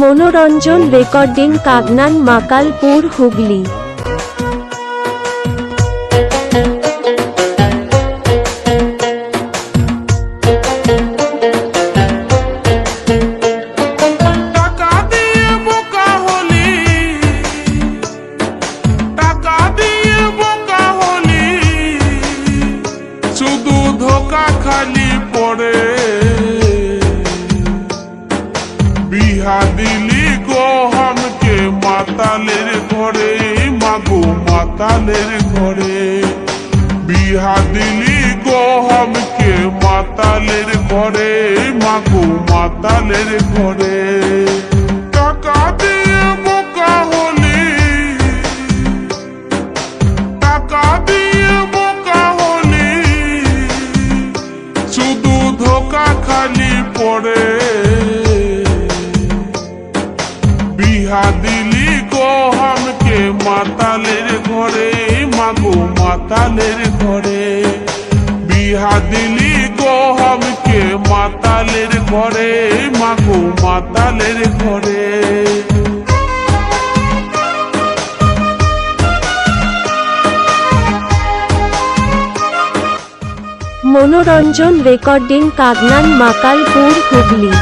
মনোরঞ্জন recording কাগনান Makalpur Hooghly. শুধু ধোকা খালি পড়ে। বিহা দিলি গো হামকে মাতালের ঘরে, মাগো মাতালের ঘরে। বিহা দিলি গো হামকে মাতালের ঘরে, মাগো মাতালের ঘরে। টাকা দিয়ে বোকা হলি, টাকা দিয়ে বোকা হলি। শুধু ধোকা খালি পড়ে। বিহা দিলি গো হামকে মাতালের ঘরে, মাগো মাতালের ঘরে। বিহা দিলি গো হামকে মাতালের ঘরে, মাগো মাতালের ঘরে। মনোরঞ্জন রেকর্ডিং, কাগনান, মাকালপুর, হুগলি।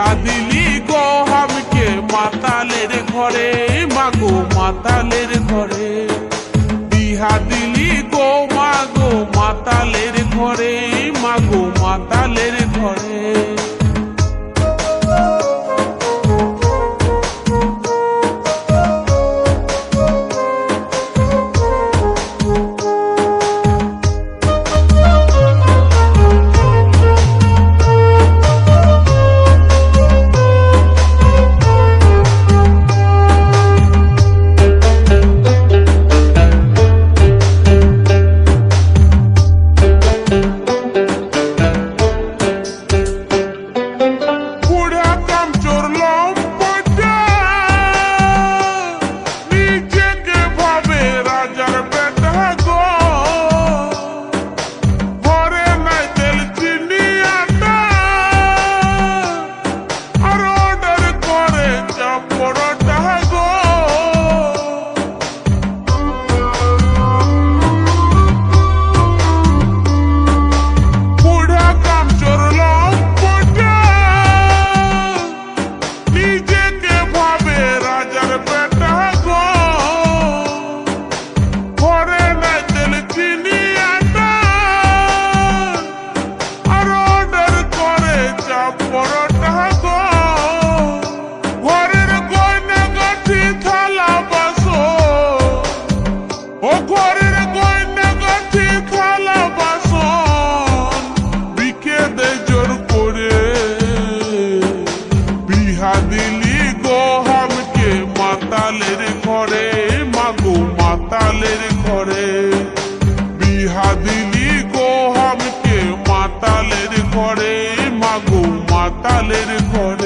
বিহা দিলি গো আমিকে মাতালের ঘরে। মাগো মাতালের ঘরে। বিহা দিলি গো মাগো মাতালের ঘরে। মাগো মাতালের ঘরে। দিলি গো হামকে মাতালের ঘরে মাগো মাতালের ঘরে।